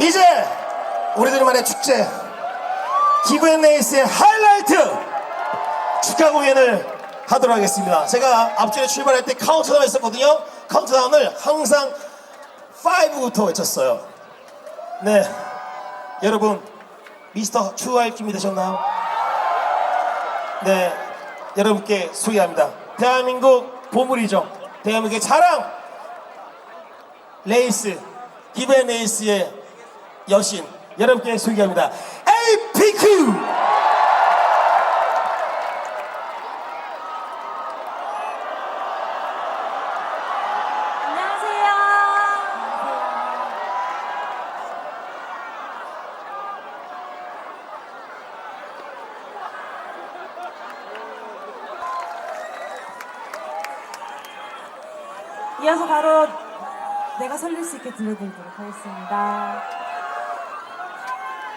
이제 우리들만의 축제 기브앤레이스의 하이라이트 축하 공연을 하도록 하겠습니다. 제가 앞전에 출발할 때 카운트다운 했었거든요. 카운트다운을 항상 5부터 외쳤어요. 네, 여러분 미스터 추가할 준비 되셨나요? 네, 여러분께 소개합니다. 대한민국 보물이죠. 대한민국의 자랑 레이스 기브앤레이스의 여신 여러분께 소개합니다. 안녕하세요. 이어서 바로 내가 설릴 수 있게 들려드리도록 하겠습니다.